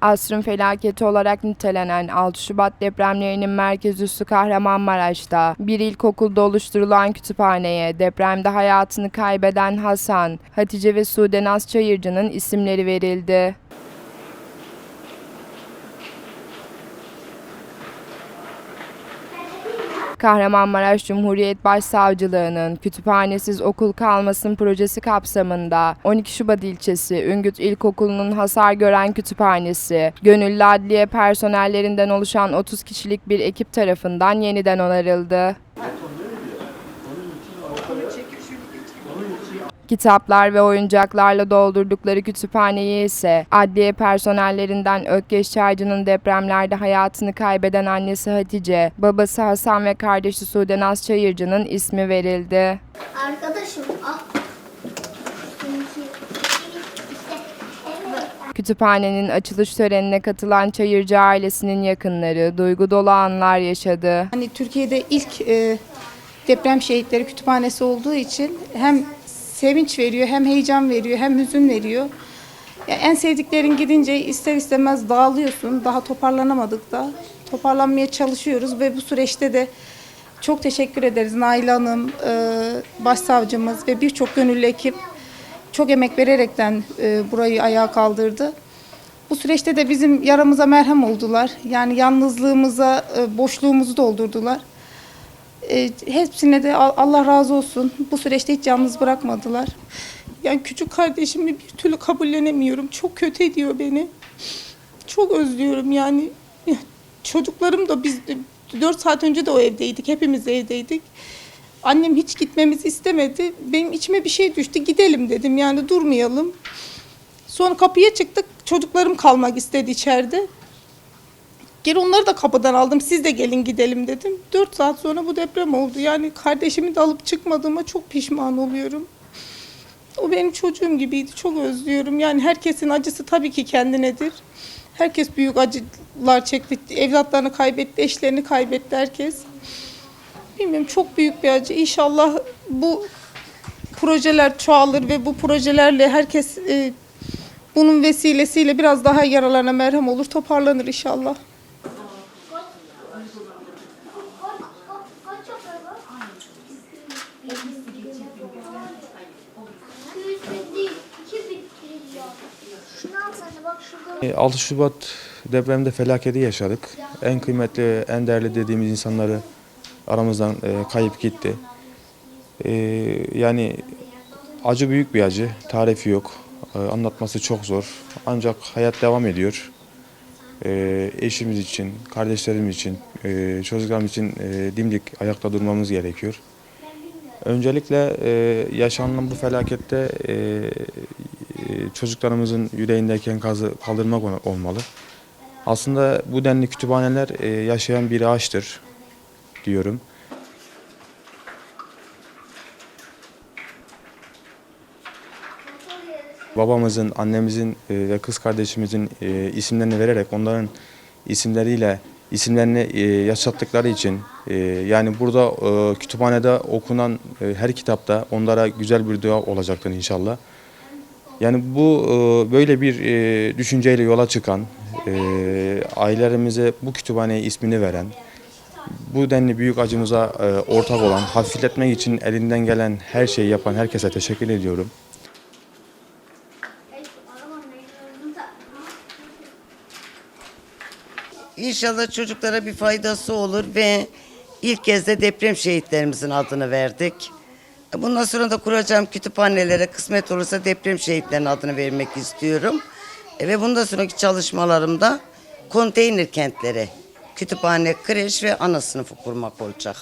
Asrın felaketi olarak nitelenen 6 Şubat depremlerinin merkez üssü Kahramanmaraş'ta bir ilkokulda oluşturulan kütüphaneye depremde hayatını kaybeden Hasan, Hatice ve Sude Naz Çayırcı'nın isimleri verildi. Kahramanmaraş Cumhuriyet Başsavcılığı'nın kütüphanesiz okul kalmasın projesi kapsamında 12 Şubat ilçesi Üngüt İlkokulu'nun hasar gören kütüphanesi, gönüllü adliye personellerinden oluşan 30 kişilik bir ekip tarafından yeniden onarıldı. Kitaplar ve oyuncaklarla doldurdukları kütüphaneyi ise adliye personellerinden Ökkeş Çaycı'nın depremlerde hayatını kaybeden annesi Hatice, babası Hasan ve kardeşi Sude Naz Çayırcı'nın ismi verildi. Arkadaşım al. Kütüphanenin açılış törenine katılan Çayırcı ailesinin yakınları duygu dolu anlar yaşadı. Hani Türkiye'de ilk e, deprem şehitleri kütüphanesi olduğu için hem sevinç veriyor, hem heyecan veriyor, hem hüzün veriyor. Ya en sevdiklerin gidince ister istemez dağılıyorsun. Daha toparlanamadık da. Toparlanmaya çalışıyoruz ve bu süreçte de çok teşekkür ederiz Nail Hanım, e, başsavcımız ve birçok gönüllü ekip çok emek vererekten e, burayı ayağa kaldırdı. Bu süreçte de bizim yaramıza merhem oldular. Yani yalnızlığımıza, e, boşluğumuzu doldurdular. E, Hepsine de Al- Allah razı olsun. Bu süreçte hiç yalnız bırakmadılar. Yani küçük kardeşimi bir türlü kabullenemiyorum. Çok kötü ediyor beni. Çok özlüyorum yani. Ya, Çocuklarım da biz 4 saat önce de o evdeydik. Hepimiz evdeydik. Annem hiç gitmemizi istemedi. Benim içime bir şey düştü. Gidelim dedim yani durmayalım. Sonra kapıya çıktık. Çocuklarım kalmak istedi içeride. Geri onları da kapıdan aldım. Siz de gelin gidelim dedim. Dört saat sonra bu deprem oldu. Yani kardeşimi de alıp çıkmadığıma çok pişman oluyorum. O benim çocuğum gibiydi. Çok özlüyorum. Yani herkesin acısı tabii ki kendinedir. Herkes büyük acılar çekti. Evlatlarını kaybetti, eşlerini kaybetti herkes. Bilmiyorum çok büyük bir acı. İnşallah bu projeler çoğalır ve bu projelerle herkes e, bunun vesilesiyle biraz daha yaralarına merhem olur, toparlanır inşallah. 6 Şubat depremde felaketi yaşadık. En kıymetli, en değerli dediğimiz insanları aramızdan e, kayıp gitti. E, yani acı büyük bir acı, tarifi yok. E, anlatması çok zor. Ancak hayat devam ediyor. Eşimiz için, kardeşlerimiz için, e, çocuklarımız için e, dimdik ayakta durmamız gerekiyor. Öncelikle yaşanan bu felakette çocuklarımızın yüreğindeyken kazı kaldırmak ol- olmalı. Aslında bu denli kütüphaneler e, yaşayan bir ağaçtır diyorum. Babamızın, annemizin e, ve kız kardeşimizin e, isimlerini vererek onların isimleriyle isimlerini e, yaşattıkları için e, yani burada e, kütüphanede okunan e, her kitapta onlara güzel bir dua olacaktır inşallah. Yani bu e, böyle bir e, düşünceyle yola çıkan, e, ailelerimize bu kütüphaneye ismini veren, bu denli büyük acımıza ortak olan, hafifletmek için elinden gelen her şeyi yapan herkese teşekkür ediyorum. İnşallah çocuklara bir faydası olur ve ilk kez de deprem şehitlerimizin adını verdik. Bundan sonra da kuracağım kütüphanelere kısmet olursa deprem şehitlerinin adını vermek istiyorum. E, Ve bundan sonraki çalışmalarımda konteyner kentlere, kütüphane, kreş ve ana sınıfı kurmak olacak.